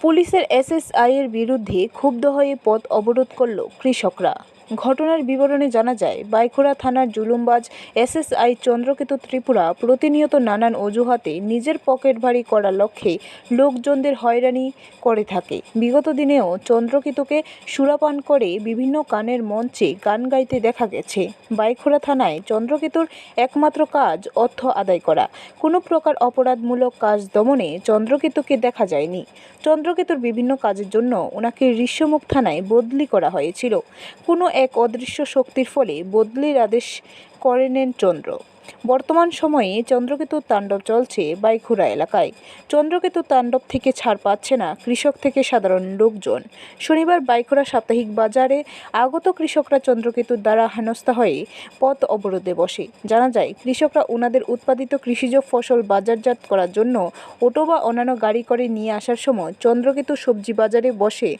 পুলিশের এসএসআইয়ের বিরুদ্ধে ক্ষুব্ধ হয়ে পথ অবরোধ করল কৃষকরা। ঘটনার বিবরণে জানা যায় বাইখোড়া থানার জুলুমবাজ এসএসআই চন্দ্রকেতু ত্রিপুরা প্রতিনিয়ত নানান অজুহাতে নিজের পকেট ভারী করার লক্ষ্যে লোকজনদের হয়রানি করে থাকে। বিগত দিনেও চন্দ্রকেতুকে সুরাপান করে বিভিন্ন গানের মঞ্চে গান গাইতে দেখা গেছে। বাইখোড়া থানায় চন্দ্রকেতুর একমাত্র কাজ অর্থ আদায় করা। কোনো প্রকার অপরাধমূলক কাজ দমনে চন্দ্রকেতুকে দেখা যায়নি। চন্দ্রকেতুর বিভিন্ন কাজের জন্য ওনাকে ঋষ্যমুখ থানায় বদলি করা হয়েছিল। কোনো এক অদৃশ্য শক্তির ফলে বদলির আদেশ করে নেন চন্দ্র। বর্তমান সময়ে চন্দ্রকেতুর তাণ্ডব চলছে বাইখুরা এলাকায়। চন্দ্রকেতুর তাণ্ডব থেকে ছাড় পাচ্ছে না কৃষক থেকে সাধারণ লোকজন। শনিবার বাইখুরা সাপ্তাহিক বাজারে আগত কৃষকরা চন্দ্রকেতুর দ্বারা হেনস্থা হয়ে পথ অবরোধে বসে। জানা যায়, কৃষকরা ওনাদের উৎপাদিত কৃষিজ ফসল বাজারজাত করার জন্য অটো বা অন্যান্য গাড়ি করে নিয়ে আসার সময় চন্দ্রকেতু সবজি বাজারে বসে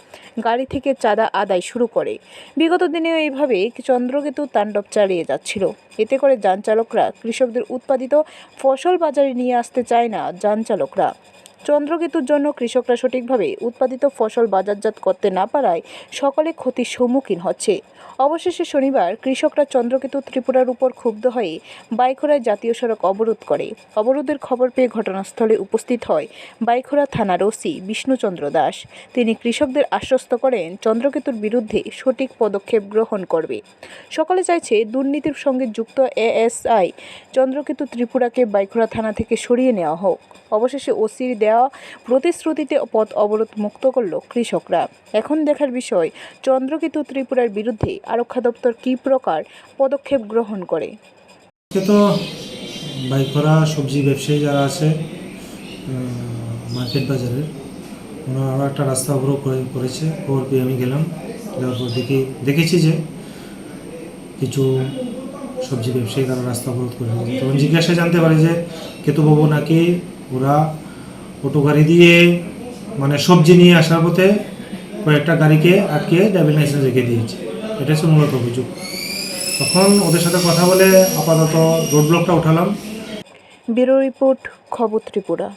গাড়ি থেকে চাঁদা আদায় শুরু করে। বিগত দিনেও এইভাবে চন্দ্রকেতু তাণ্ডব চালিয়ে যাচ্ছিল। এতে করে যান চালকরা কৃষকদের উৎপাদিত ফসল বাজারে নিয়ে আসতে চায় না যান চালকরা। চন্দ্রকেতুর জন্য কৃষকরা সঠিকভাবে উৎপাদিত ফসল বাজারজাত করতে না পারায় সকলে ক্ষতির সম্মুখীন হচ্ছে। অবশেষে শনিবার কৃষকরা চন্দ্রকেতু ত্রিপুরার উপর ক্ষুব্ধ হয়ে বাইখোড়ায় জাতীয় সড়ক অবরোধ করে। অবরোধের খবর পেয়ে ঘটনাস্থলে উপস্থিত হয় বাইখোড়া থানার ওসি বিষ্ণুচন্দ্র দাস। তিনি কৃষকদের আশ্বস্ত করেন চন্দ্রকেতুর বিরুদ্ধে সঠিক পদক্ষেপ গ্রহণ করবে। সকলে চাইছে দুর্নীতির সঙ্গে যুক্ত এএসআই চন্দ্রকেতু ত্রিপুরাকে বাইখোড়া থানা থেকে সরিয়ে নেওয়া হোক। অবশেষে ওসির দেওয়া প্রতিশ্রুতিতে পথ অবরোধ মুক্ত করল কৃষকরা। এখন দেখার বিষয়, চন্দ্রকেতু ত্রিপুরার বিরুদ্ধে আরক্ষা দপ্তর কী প্রকার পদক্ষেপ গ্রহণ করে? তো বাইকরা সবজি ব্যবসায়ী যারা আছে মার্কেট বাজারের ওনারা একটা রাস্তা অবরোধ করে, করেছে। খবর পেয়ে আমি গেলাম, যাওয়ার পর দেখি, দেখেছি যে কিছু সবজি ব্যবসায়ী তারা রাস্তা অবরোধ করে তখন জিজ্ঞাসা জানতে পারি যে কেতু কেতুবাবু নাকি ওরা অটো গাড়ি দিয়ে মানে সবজি নিয়ে আসার পথে কয়েকটা গাড়িকে আটকে ড্রাইভিং লাইসেন্স রেখে দিয়েছে। এটা হচ্ছে মূলত অভিযোগ। তখন ওদের সাথে কথা বলে আপাতত রোড ব্লকটা উঠালাম। ব্যুরো রিপোর্ট, খবর ত্রিপুরা।